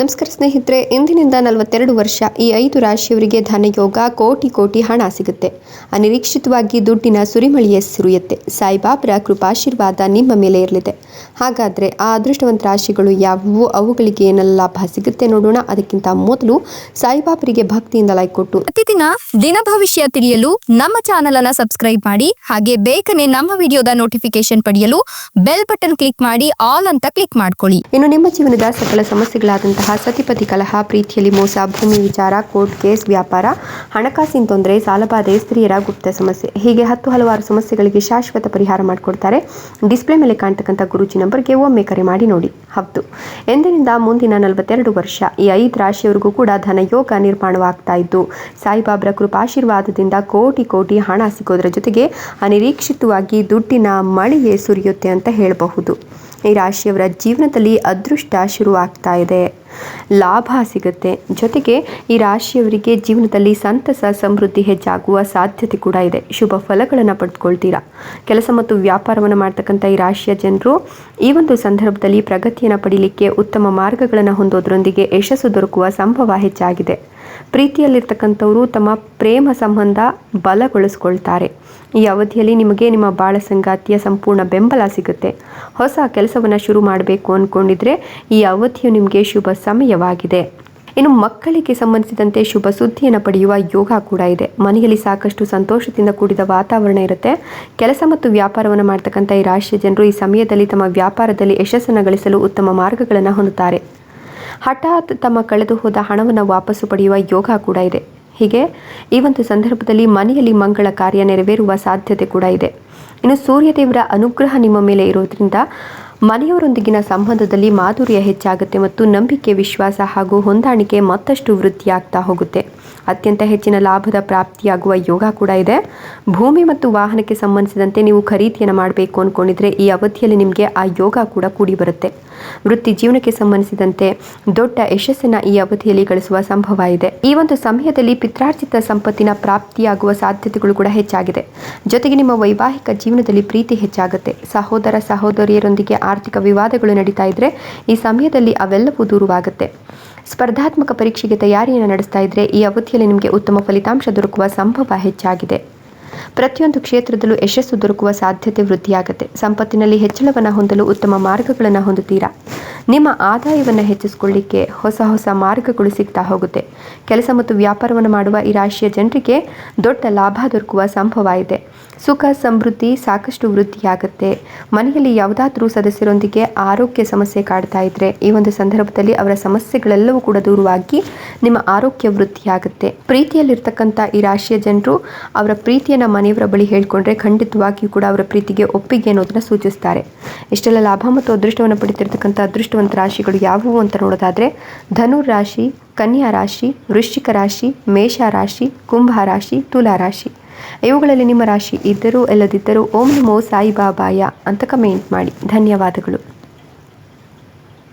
ನಮಸ್ಕಾರ ಸ್ನೇಹಿತರೆ ಇಂದಿನಿಂದ ನಲವತ್ತೆರಡು ವರ್ಷ ಈ ಐದು ರಾಶಿಯವರಿಗೆ ಧನಯೋಗ ಕೋಟಿ ಕೋಟಿ ಹಣ ಸಿಗುತ್ತೆ. ಅನಿರೀಕ್ಷಿತವಾಗಿ ದುಡ್ಡಿನ ಸುರಿಮಳಿಯ ಸುರಿಯುತ್ತೆ. ಸಾಯಿಬಾಬರ ಕೃಪಾಶೀರ್ವಾದ ನಿಮ್ಮ ಮೇಲೆ ಇರಲಿದೆ. ಹಾಗಾದರೆ ಆ ಅದೃಷ್ಟವಂತ ರಾಶಿಗಳು ಯಾವುವು? ಅವುಗಳಿಗೆ ಏನೆಲ್ಲ ಲಾಭ ಸಿಗುತ್ತೆ ನೋಡೋಣ. ಅದಕ್ಕಿಂತ ಮೊದಲು ಸಾಯಿಬಾಬರಿಗೆ ಭಕ್ತಿಯಿಂದ ಲೈಕ್ ಕೊಟ್ಟು. ಪ್ರತಿದಿನ ದಿನ ಭವಿಷ್ಯ ತಿಳಿಯಲು ನಮ್ಮ ಚಾನೆಲ್ ಅನ್ನ ಸಬ್ಸ್ಕ್ರೈಬ್ ಮಾಡಿ ಹಾಗೆ ಬೇಗನೆ ನಮ್ಮ ವಿಡಿಯೋದ ನೋಟಿಫಿಕೇಶನ್ ಪಡೆಯಲು ಬೆಲ್ ಬಟನ್ ಕ್ಲಿಕ್ ಮಾಡಿ ಆಲ್ ಅಂತ ಕ್ಲಿಕ್ ಮಾಡ್ಕೊಳ್ಳಿ. ಇನ್ನು ನಿಮ್ಮ ಜೀವನದ ಸಕಲ ಸಮಸ್ಯೆಗಳಾದಂತಹ ಸತಿಪತಿ ಕಲಹ, ಪ್ರೀತಿಯಲ್ಲಿ ಮೋಸ, ಭೂಮಿ ವಿಚಾರ, ಕೋರ್ಟ್ ಕೇಸ್, ವ್ಯಾಪಾರ, ಹಣಕಾಸಿನ ತೊಂದರೆ ಸಾಲಬಾಧೆ ಸ್ತ್ರೀಯರ ಗುಪ್ತ ಸಮಸ್ಯೆ. ಹೀಗೆ ಹತ್ತು ಹಲವಾರು ಸಮಸ್ಯೆಗಳಿಗೆ ಶಾಶ್ವತ ಪರಿಹಾರ ಮಾಡಿಕೊಡ್ತಾರೆ. ಡಿಸ್ಪ್ಲೇ ಮೇಲೆ ಕಾಣ್ತಕ್ಕಂಥ ಗುರುಜಿ ನಂಬರ್ಗೆ ಒಮ್ಮೆ ಕರೆ ಮಾಡಿ ನೋಡಿ. ಹೌದು. ಎಂದಿನಿಂದ ಮುಂದಿನ ನಲವತ್ತೆರಡು ವರ್ಷ ಈ ಐದು ರಾಶಿಯವರೆಗೂ ಕೂಡ ಧನಯೋಗ ನಿರ್ಮಾಣವಾಗ್ತಾ ಇದ್ದು, ಸಾಯಿಬಾಬರ ಕೃಪಾಶೀರ್ವಾದದಿಂದ ಕೋಟಿ ಕೋಟಿ ಹಣ ಸಿಗೋದ್ರ ಜೊತೆಗೆ ಅನಿರೀಕ್ಷಿತವಾಗಿ ದುಡ್ಡಿನ ಮಳೆಯೇ ಸುರಿಯುತ್ತೆ ಅಂತ ಹೇಳಬಹುದು. ಈ ರಾಶಿಯವರ ಜೀವನದಲ್ಲಿ ಅದೃಷ್ಟ ಶುರುವಾಗ್ತಾ ಇದೆ. ಲಾಭ ಸಿಗುತ್ತೆ. ಜೊತೆಗೆ ಈ ರಾಶಿಯವರಿಗೆ ಜೀವನದಲ್ಲಿ ಸಂತಸ, ಸಮೃದ್ಧಿ ಹೆಚ್ಚಾಗುವ ಸಾಧ್ಯತೆ ಕೂಡ ಇದೆ. ಶುಭ ಫಲಗಳನ್ನು ಪಡೆದುಕೊಳ್ತೀರಾ ಕೆಲಸ ಮತ್ತು ವ್ಯಾಪಾರವನ್ನು ಮಾಡ್ತಕ್ಕಂಥ ಈ ರಾಶಿಯ ಜನರು ಈ ಒಂದು ಸಂದರ್ಭದಲ್ಲಿ ಪ್ರಗತಿಯನ್ನು ಪಡೀಲಿಕ್ಕೆ ಉತ್ತಮ ಮಾರ್ಗಗಳನ್ನು ಹೊಂದೋದ್ರೊಂದಿಗೆ ಯಶಸ್ಸು ದೊರಕುವ ಸಂಭವ ಹೆಚ್ಚಾಗಿದೆ. ಪ್ರೀತಿಯಲ್ಲಿರ್ತಕ್ಕಂಥವರು ತಮ್ಮ ಪ್ರೇಮ ಸಂಬಂಧ ಬಲಗೊಳಿಸ್ಕೊಳ್ತಾರೆ. ಈ ಅವಧಿಯಲ್ಲಿ ನಿಮಗೆ ನಿಮ್ಮ ಬಾಳ ಸಂಗಾತಿಯ ಸಂಪೂರ್ಣ ಬೆಂಬಲ ಸಿಗುತ್ತೆ. ಹೊಸ ಕೆಲಸವನ್ನು ಶುರು ಮಾಡಬೇಕು ಅಂದ್ಕೊಂಡಿದ್ರೆ ಈ ಅವಧಿಯು ನಿಮಗೆ ಶುಭ ಸಮಯವಾಗಿದೆ. ಇನ್ನು ಮಕ್ಕಳಿಗೆ ಸಂಬಂಧಿಸಿದಂತೆ ಶುಭ ಸುದ್ದಿಯನ್ನು ಪಡೆಯುವ ಯೋಗ ಕೂಡ ಇದೆ. ಮನೆಯಲ್ಲಿ ಸಾಕಷ್ಟು ಸಂತೋಷದಿಂದ ಕೂಡಿದ ವಾತಾವರಣ ಇರುತ್ತೆ. ಕೆಲಸ ಮತ್ತು ವ್ಯಾಪಾರವನ್ನು ಮಾಡ್ತಕ್ಕಂಥ ಈ ರಾಶಿಯ ಜನರು ಈ ಸಮಯದಲ್ಲಿ ತಮ್ಮ ವ್ಯಾಪಾರದಲ್ಲಿ ಯಶಸ್ಸನ್ನು ಗಳಿಸಲು ಉತ್ತಮ ಮಾರ್ಗಗಳನ್ನು ಹೊಂದುತ್ತಾರೆ. ಹಠಾತ್ ತಮ್ಮ ಕಳೆದು ಹೋದ ಹಣವನ್ನು ವಾಪಸ್ಸು ಪಡೆಯುವ ಯೋಗ ಕೂಡ ಇದೆ. ಹೀಗೆ ಈ ಒಂದು ಸಂದರ್ಭದಲ್ಲಿ ಮನೆಯಲ್ಲಿ ಮಂಗಳ ಕಾರ್ಯ ನೆರವೇರುವ ಸಾಧ್ಯತೆ ಕೂಡ ಇದೆ. ಇನ್ನು ಸೂರ್ಯದೇವರ ಅನುಗ್ರಹ ನಿಮ್ಮ ಮೇಲೆ ಇರೋದ್ರಿಂದ ಮನೆಯವರೊಂದಿಗಿನ ಸಂಬಂಧದಲ್ಲಿ ಮಾಧುರ್ಯ ಹೆಚ್ಚಾಗುತ್ತೆ ಮತ್ತು ನಂಬಿಕೆ, ವಿಶ್ವಾಸ ಹಾಗೂ ಹೊಂದಾಣಿಕೆ ಮತ್ತಷ್ಟು ವೃದ್ಧಿಯಾಗ್ತಾ ಹೋಗುತ್ತೆ. ಅತ್ಯಂತ ಹೆಚ್ಚಿನ ಲಾಭದ ಪ್ರಾಪ್ತಿಯಾಗುವ ಯೋಗ ಕೂಡ ಇದೆ. ಭೂಮಿ ಮತ್ತು ವಾಹನಕ್ಕೆ ಸಂಬಂಧಿಸಿದಂತೆ ನೀವು ಖರೀದಿಯನ್ನು ಮಾಡಬೇಕು ಅಂದ್ಕೊಂಡಿದ್ರೆ ಈ ಅವಧಿಯಲ್ಲಿ ನಿಮಗೆ ಆ ಯೋಗ ಕೂಡ ಕೂಡಿ ಬರುತ್ತೆ. ವೃತ್ತಿ ಜೀವನಕ್ಕೆ ಸಂಬಂಧಿಸಿದಂತೆ ದೊಡ್ಡ ಯಶಸ್ಸನ್ನ ಈ ಅವಧಿಯಲ್ಲಿ ಗಳಿಸುವ ಸಂಭವ ಇದೆ ಈ ಒಂದು ಸಮಯದಲ್ಲಿ ಪಿತ್ರಾರ್ಜಿತ ಸಂಪತ್ತಿನ ಪ್ರಾಪ್ತಿಯಾಗುವ ಸಾಧ್ಯತೆಗಳು ಕೂಡ ಹೆಚ್ಚಾಗಿದೆ. ಜೊತೆಗೆ ನಿಮ್ಮ ವೈವಾಹಿಕ ಜೀವನದಲ್ಲಿ ಪ್ರೀತಿ ಹೆಚ್ಚಾಗುತ್ತೆ. ಸಹೋದರ ಸಹೋದರಿಯರೊಂದಿಗೆ ಆರ್ಥಿಕ ವಿವಾದಗಳು ನಡೀತಾ ಇದ್ರೆ ಈ ಸಮಯದಲ್ಲಿ ಅವೆಲ್ಲವೂ ದೂರವಾಗುತ್ತೆ. ಸ್ಪರ್ಧಾತ್ಮಕ ಪರೀಕ್ಷೆಗೆ ತಯಾರಿಯನ್ನು ನಡೆಸ್ತಾ ಇದ್ರೆ ಈ ಅವಧಿಯಲ್ಲಿ ನಿಮಗೆ ಉತ್ತಮ ಫಲಿತಾಂಶ ದೊರಕುವ ಸಂಭವ ಹೆಚ್ಚಾಗಿದೆ. ಪ್ರತಿಯೊಂದು ಕ್ಷೇತ್ರದಲ್ಲೂ ಯಶಸ್ಸು ದೊರಕುವ ಸಾಧ್ಯತೆ ವೃದ್ಧಿಯಾಗುತ್ತೆ. ಸಂಪತ್ತಿನಲ್ಲಿ ಹೆಚ್ಚಳವನ್ನು ಹೊಂದಲು ಉತ್ತಮ ಮಾರ್ಗಗಳನ್ನು ಹೊಂದುತ್ತೀರಾ? ನಿಮ್ಮ ಆದಾಯವನ್ನು ಹೆಚ್ಚಿಸಿಕೊಳ್ಳಿಕ್ಕೆ ಹೊಸ ಹೊಸ ಮಾರ್ಗಗಳು ಸಿಗ್ತಾ ಹೋಗುತ್ತೆ. ಕೆಲಸ ಮತ್ತು ವ್ಯಾಪಾರವನ್ನು ಮಾಡುವ ಈ ರಾಶಿಯ ಜನರಿಗೆ ದೊಡ್ಡ ಲಾಭ ದೊರಕುವ ಸಂಭವ ಇದೆ. ಸುಖ, ಸಮೃದ್ಧಿ ಸಾಕಷ್ಟು ವೃದ್ಧಿಯಾಗುತ್ತೆ. ಮನೆಯಲ್ಲಿ ಯಾವುದಾದ್ರೂ ಸದಸ್ಯರೊಂದಿಗೆ ಆರೋಗ್ಯ ಸಮಸ್ಯೆ ಕಾಡ್ತಾ ಇದ್ರೆ ಈ ಒಂದು ಸಂದರ್ಭದಲ್ಲಿ ಅವರ ಸಮಸ್ಯೆಗಳೆಲ್ಲವೂ ಕೂಡ ದೂರವಾಗಿ ನಿಮ್ಮ ಆರೋಗ್ಯ ವೃದ್ಧಿಯಾಗುತ್ತೆ. ಪ್ರೀತಿಯಲ್ಲಿರ್ತಕ್ಕಂಥ ಈ ರಾಶಿಯ ಜನರು ಅವರ ಪ್ರೀತಿಯನ್ನು ಮನೆಯವರ ಬಳಿ ಹೇಳ್ಕೊಂಡ್ರೆ ಖಂಡಿತವಾಗಿಯೂ ಕೂಡ ಅವರ ಪ್ರೀತಿಗೆ ಒಪ್ಪಿಗೆ ಅನ್ನೋದನ್ನ ಸೂಚಿಸ್ತಾರೆ. ಇಷ್ಟೆಲ್ಲ ಲಾಭ ಮತ್ತು ಅದೃಷ್ಟವನ್ನು ಪಡಿತಿರ್ತಕ್ಕಂಥ ಅದೃಷ್ಟವಂತ ರಾಶಿಗಳು ಯಾವುವು ಅಂತ ನೋಡೋದಾದ್ರೆ, ಧನು ರಾಶಿ, ಕನ್ಯಾ ರಾಶಿ, ವೃಶ್ಚಿಕ ರಾಶಿ, ಮೇಷ ರಾಶಿ, ಕುಂಭ ರಾಶಿ, ತುಲಾ ರಾಶಿ. ಇವುಗಳಲ್ಲಿ ನಿಮ್ಮ ರಾಶಿ ಇದ್ದರೂ ಇಲ್ಲದಿದ್ದರೂ ಓಂ ನಮೋ ಸಾಯಿಬಾಬಾಯ ಅಂತ ಕಮೆಂಟ್ ಮಾಡಿ. ಧನ್ಯವಾದಗಳು.